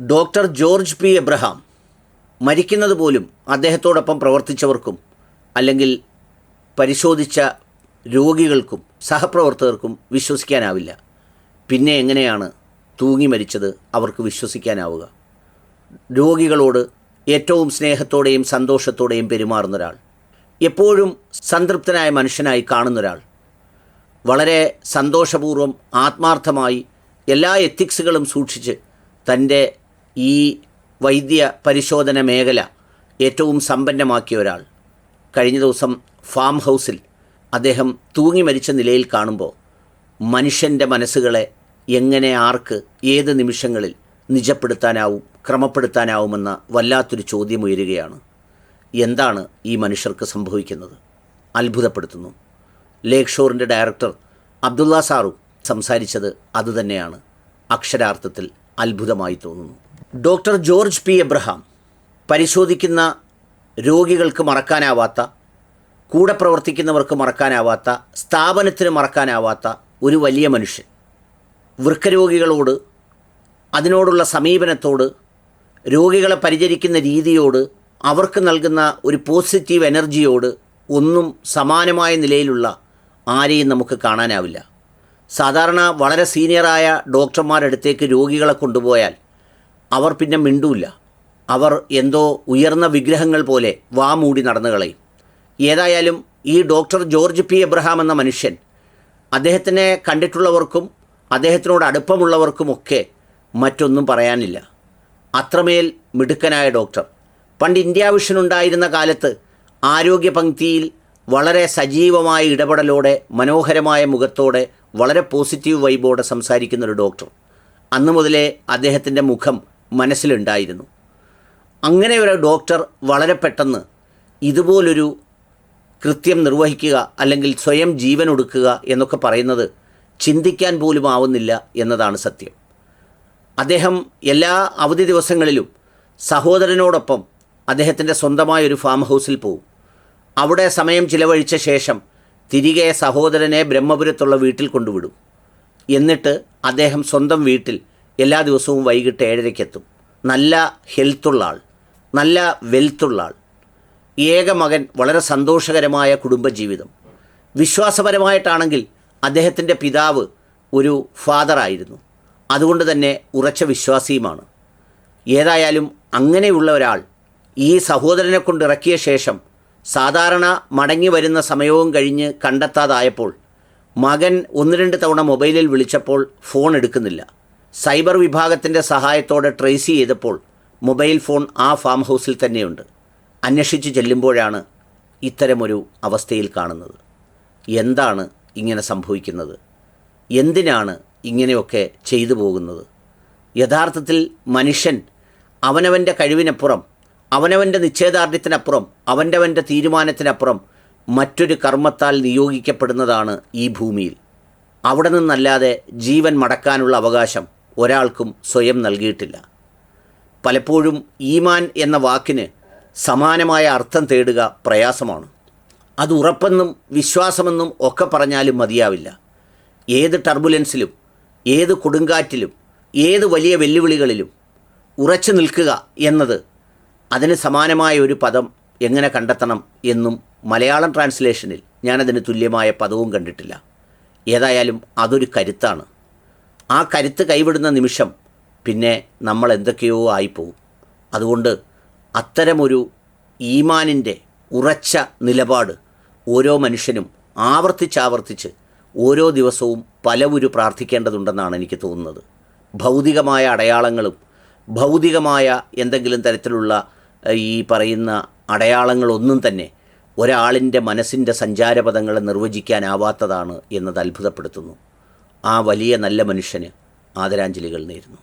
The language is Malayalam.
ഡോക്ടർ ജോർജ് പി എബ്രഹാം മരിക്കുന്നത് പോലും അദ്ദേഹത്തോടൊപ്പം പ്രവർത്തിച്ചവർക്കും അല്ലെങ്കിൽ പരിശോധിച്ച രോഗികൾക്കും സഹപ്രവർത്തകർക്കും വിശ്വസിക്കാനാവില്ല. പിന്നെ എങ്ങനെയാണ് തൂങ്ങി മരിച്ചത് അവർക്ക് വിശ്വസിക്കാനാവുക? രോഗികളോട് ഏറ്റവും സ്നേഹത്തോടെയും സന്തോഷത്തോടെയും പെരുമാറുന്ന ഒരാൾ. എപ്പോഴും സംതൃപ്തനായ മനുഷ്യനായി കാണുന്ന ഒരാൾ. വളരെ സന്തോഷപൂർവം ആത്മാർത്ഥമായി എല്ലാ എത്തിക്സുകളും സൂക്ഷിച്ച് തന്റെ ഈ വൈദ്യ പരിശോധന മേഖല ഏറ്റവും സമ്പന്നമാക്കിയ ഒരാൾ. കഴിഞ്ഞ ദിവസം ഫാം ഹൗസിൽ അദ്ദേഹം തൂങ്ങി മരിച്ച നിലയിൽ കാണുമ്പോൾ മനുഷ്യന്റെ മനസ്സുകളെ എങ്ങനെ ആർക്ക് ഏത് നിമിഷങ്ങളിൽ നിജപ്പെടുത്താനാവും ക്രമപ്പെടുത്താനാവുമെന്ന വല്ലാത്തൊരു ചോദ്യം ഉയരുകയാണ് എന്താണ് ഈ മനുഷ്യർക്ക് സംഭവിക്കുന്നത്? അത്ഭുതപ്പെടുത്തുന്നു. ലേക്ക് ഷോറിന്റെ ഡയറക്ടർ അബ്ദുള്ള സാറു സംസാരിച്ചത് അതുതന്നെയാണ്. അക്ഷരാർത്ഥത്തിൽ അത്ഭുതമായി തോന്നുന്നു. ഡോക്ടർ ജോർജ് പി എബ്രഹാം പരിശോധിക്കുന്ന രോഗികൾക്ക് മറക്കാനാവാത്ത കൂടെ പ്രവർത്തിക്കുന്നവർക്ക് മറക്കാനാവാത്ത സ്ഥാപനത്തിന് മറക്കാനാവാത്ത ഒരു വലിയ മനുഷ്യൻ. വൃക്കരോഗികളോട് അതിനോടുള്ള സമീപനത്തോട് രോഗികളെ പരിചരിക്കുന്ന രീതിയോട് അവർക്ക് നൽകുന്ന ഒരു പോസിറ്റീവ് എനർജിയോട് ഒന്നും സമാനമായ നിലയിലുള്ള ആരെയും നമുക്ക് കാണാനാവില്ല. സാധാരണ വളരെ സീനിയറായ ഡോക്ടർമാരടുത്തേക്ക് രോഗികളെ കൊണ്ടുപോയാൽ അവർ പിന്നെ മിണ്ടൂല്ല അവർ എന്തോ ഉയർന്ന വിഗ്രഹങ്ങൾ പോലെ വാ മൂടി നടന്നു കളയും. ഏതായാലും ഈ ഡോക്ടർ ജോർജ് പി എബ്രഹാം എന്ന മനുഷ്യൻ അദ്ദേഹത്തിനെ കണ്ടിട്ടുള്ളവർക്കും അദ്ദേഹത്തിനോട് അടുപ്പമുള്ളവർക്കുമൊക്കെ മറ്റൊന്നും പറയാനില്ല. അത്രമേൽ മിടുക്കനായ ഡോക്ടർ. പണ്ട് ഇന്ത്യ വിഷൻ ഉണ്ടായിരുന്ന കാലത്ത് ആരോഗ്യ പങ്ക്തിയിൽ വളരെ സജീവമായ ഇടപെടലോടെ മനോഹരമായ മുഖത്തോടെ വളരെ പോസിറ്റീവ് വൈബോടെ സംസാരിക്കുന്ന ഒരു ഡോക്ടർ. അന്നു മുതലേ അദ്ദേഹത്തിന്റെ മുഖം മനസ്സിലുണ്ടായിരുന്നു. അങ്ങനെ ഒരു ഡോക്ടർ വളരെ പെട്ടെന്ന് ഇതുപോലൊരു കൃത്യം നിർവഹിക്കുക അല്ലെങ്കിൽ സ്വയം ജീവൻ ഒടുക്കുക എന്നൊക്കെ പറയുന്നത് ചിന്തിക്കാൻ പോലും ആവുന്നില്ല എന്നതാണ് സത്യം. അദ്ദേഹം എല്ലാ അവധി ദിവസങ്ങളിലും സഹോദരനോടൊപ്പം അദ്ദേഹത്തിന്റെ സ്വന്തമായ ഒരു ഫാം ഹൗസിൽ പോകും അവിടെ സമയം ചിലവഴിച്ച ശേഷം തിരികെ സഹോദരനെ ബ്രഹ്മപുരത്തുള്ള വീട്ടിൽ കൊണ്ടുവിടും. എന്നിട്ട് അദ്ദേഹം സ്വന്തം വീട്ടിൽ എല്ലാ ദിവസവും വൈകിട്ട് ഏഴരയ്ക്കെത്തും. നല്ല ഹെൽത്തുള്ള ആൾ നല്ല വെൽത്തുള്ള ആൾ. ഏക മകൻ വളരെ സന്തോഷകരമായ കുടുംബജീവിതം. വിശ്വാസപരമായിട്ടാണെങ്കിൽ അദ്ദേഹത്തിന്റെ പിതാവ് ഒരു ഫാദറായിരുന്നു അതുകൊണ്ട് തന്നെ ഉറച്ച വിശ്വാസിയുമാണ്. ഏതായാലും അങ്ങനെയുള്ള ഒരാൾ ഈ സഹോദരനെ കൊണ്ട് ഇറക്കിയ ശേഷം സാധാരണ മടങ്ങി വരുന്ന സമയവും കഴിഞ്ഞ് കണ്ടെത്താതായപ്പോൾ മകൻ ഒന്ന് രണ്ട് തവണ മൊബൈലിൽ വിളിച്ചപ്പോൾ ഫോൺ എടുക്കുന്നില്ല. സൈബർ വിഭാഗത്തിന്റെ സഹായത്തോടെ ട്രേസ് ചെയ്തപ്പോൾ മൊബൈൽ ഫോൺ ആ ഫാം ഹൗസിൽ തന്നെയുണ്ട്. അന്വേഷിച്ച് ചെല്ലുമ്പോഴാണ് ഇത്തരമൊരു അവസ്ഥയിൽ കാണുന്നത്. എന്താണ് ഇങ്ങനെ സംഭവിക്കുന്നത്? എന്തിനാണ് ഇങ്ങനെയൊക്കെ ചെയ്തു പോകുന്നത്? യഥാർത്ഥത്തിൽ മനുഷ്യൻ അവനവന്റെ കഴിവിനപ്പുറം അവനവന്റെ നിശ്ചയദാർഢ്യത്തിനപ്പുറം അവന്റെവന്റെ തീരുമാനത്തിനപ്പുറം മറ്റൊരു കർമ്മത്താൽ നിയോഗിക്കപ്പെടുന്നതാണ് ഈ ഭൂമിയിൽ. അവിടെ നിന്നല്ലാതെ ജീവൻ മടക്കാനുള്ള അവകാശം ഒരാൾക്കും സ്വയം നൽകിയിട്ടില്ല. പലപ്പോഴും ഈമാൻ എന്ന വാക്കിന് സമാനമായ അർത്ഥം തേടുക പ്രയാസമാണ്. അത് ഉറപ്പെന്നും വിശ്വാസമെന്നും ഒക്കെ പറഞ്ഞാലും മതിയാവില്ല. ഏത് ടർബുലൻസിലും ഏത് കൊടുങ്കാറ്റിലും ഏത് വലിയ വെല്ലുവിളികളിലും ഉറച്ചു നിൽക്കുക എന്നത് അതിന് സമാനമായ ഒരു പദം എങ്ങനെ കണ്ടെത്തണം എന്നും മലയാളം ട്രാൻസ്ലേഷനിൽ ഞാനതിന് തുല്യമായ പദവും കണ്ടിട്ടില്ല. ഏതായാലും അതൊരു കരുത്താണ്. ആ കരുത്ത് കൈവിടുന്ന നിമിഷം പിന്നെ നമ്മൾ എന്തൊക്കെയോ ആയിപ്പോവും. അതുകൊണ്ട് അത്തരമൊരു ഈമാനിന്റെ ഉറച്ച നിലപാട് ഓരോ മനുഷ്യനും ആവർത്തിച്ചാവർത്തിച്ച് ഓരോ ദിവസവും പലവുരു പ്രാർത്ഥിക്കേണ്ടതുണ്ടെന്നാണ് എനിക്ക് തോന്നുന്നത്. ഭൗതികമായ അടയാളങ്ങളും ഭൗതികമായ എന്തെങ്കിലും തരത്തിലുള്ള ഈ പറയുന്ന അടയാളങ്ങളൊന്നും തന്നെ ഒരാളിന്റെ മനസ്സിന്റെ സഞ്ചാരപഥങ്ങളെ നിർവചിക്കാനാവാത്തതാണ് എന്നത് അത്ഭുതപ്പെടുത്തുന്നു ആ വലിയ നല്ല മനുഷ്യന് ആദരാഞ്ജലികൾ നേരുന്നു.